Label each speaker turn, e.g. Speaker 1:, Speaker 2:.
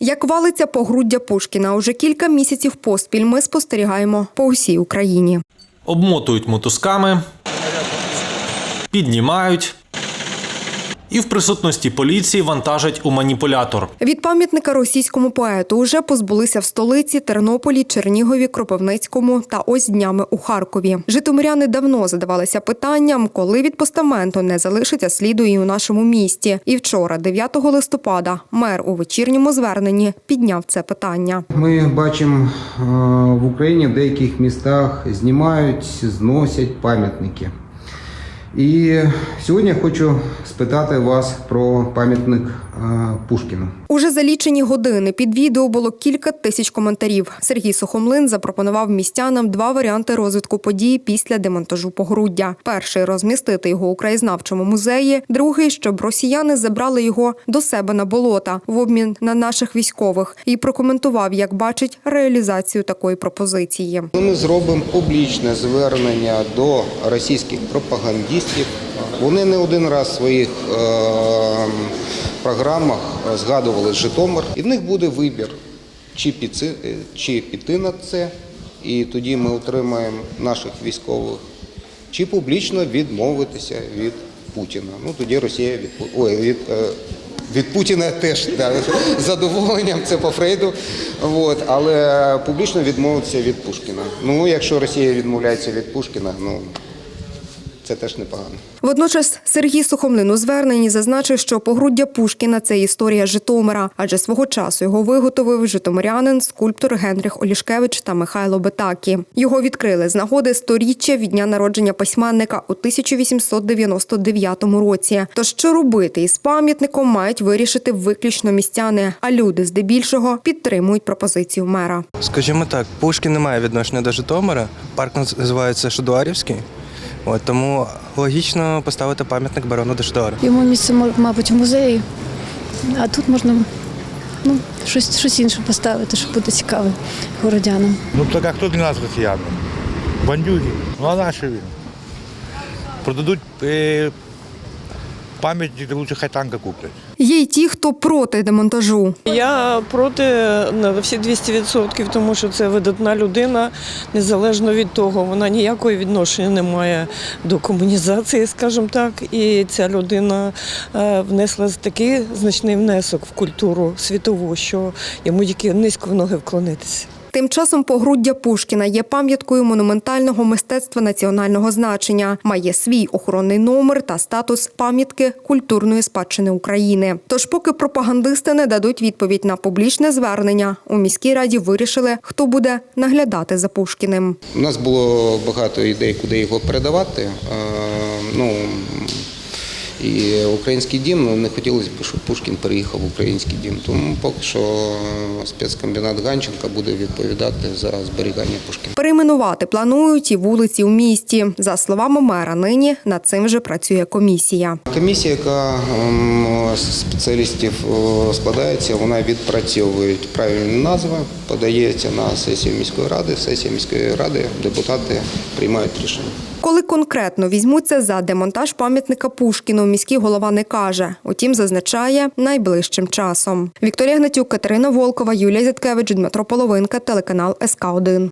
Speaker 1: Як валиться погруддя Пушкіна, уже кілька місяців поспіль ми спостерігаємо по усій Україні.
Speaker 2: обмотують мотузками, піднімають і в присутності поліції вантажать у маніпулятор.
Speaker 1: Від пам'ятника російському поету уже позбулися в столиці, Тернополі, Чернігові, Кропивницькому та ось днями у Харкові. Житомиряни давно задавалися питанням, коли від постаменту не залишиться сліду і у нашому місті. І вчора, 9 листопада, мер у вечірньому зверненні підняв це питання.
Speaker 3: Ми бачимо е, в Україні в деяких містах знімають, зносять пам'ятники. І сьогодні я хочу спитати вас про пам'ятник е, Пушкіну.
Speaker 1: Уже за лічені години під відео було кілька тисяч коментарів. Сергій Сухомлин запропонував містянам два варіанти розвитку подій після демонтажу погруддя. Перший розмістити його у краєзнавчому музеї, другий, щоб росіяни забрали його до себе на болота в обмін на наших військових, і прокоментував, як бачить реалізацію такої пропозиції.
Speaker 3: Ми зробимо публічне звернення до російських пропагандистів. Вони не один раз в своїх е, програмах згадували Житомир, і в них буде вибір, чи піти, чи піти на це, і тоді ми отримаємо наших військових, чи публічно відмовитися від Путіна. Ну тоді Росія від ой, від, е, від Путіна теж да, задоволенням, це по Фрейду. От, але публічно відмовитися від Пушкіна. Ну, якщо Росія відмовляється від Пушкіна, ну це теж непогано.
Speaker 1: Водночас Сергій Сухомлин у зверненні зазначив, що погруддя Пушкіна це історія Житомира, адже свого часу його виготовив житомирянин, скульптор Генріх Олішкевич та Михайло Бетакі. Його відкрили з нагоди сторіччя від дня народження письменника у 1899 році. Тож що робити із пам'ятником мають вирішити виключно містяни, а люди здебільшого підтримують пропозицію мера.
Speaker 4: Скажімо так, Пушкін не має відношення до Житомира. Парк називається Шедуарівський. От, тому логічно поставити пам'ятник барону Дештора.
Speaker 5: Йому місце, мабуть, в музеї, а тут можна ну, щось, щось інше поставити, щоб буде цікаве городянам.
Speaker 6: Ну так а хто для нас росіяни? Бандюги. Ну а наші він? Продадуть е, пам'ятник, лучше хай танка куплять.
Speaker 1: Є й ті, хто проти демонтажу.
Speaker 7: Я проти на всі 200%, тому що це видатна людина, незалежно від того, вона ніякого відношення не має до комунізації, скажімо так. І ця людина е, внесла такий значний внесок в культуру світову, що йому тільки низько в ноги вклонитися.
Speaker 1: Тим часом погруддя Пушкіна є пам'яткою монументального мистецтва національного значення, має свій охоронний номер та статус пам'ятки культурної спадщини України. Тож, поки пропагандисти не дадуть відповідь на публічне звернення, у міській раді вирішили, хто буде наглядати за Пушкіним.
Speaker 3: У нас було багато ідей, куди його передавати. Е, Ну, і український дім, ну, не хотілося б, щоб Пушкін переїхав в український дім. Тому поки що спецкомбінат Ганченка буде відповідати за зберігання Пушкіна.
Speaker 1: Перейменувати планують і вулиці у місті. За словами мера, нині над цим вже працює комісія.
Speaker 3: Комісія, яка ем, з спеціалістів е, складається, вона відпрацьовує правильні назви, подається на сесію міської ради. Сесія міської ради, депутати приймають рішення.
Speaker 1: Коли конкретно візьмуться за демонтаж пам'ятника Пушкіну, міський голова не каже. Утім, зазначає найближчим часом. Вікторія Гнатюк, Катерина Волкова, Юлія Зяткевич, Дмитро Половинка, телеканал СК 1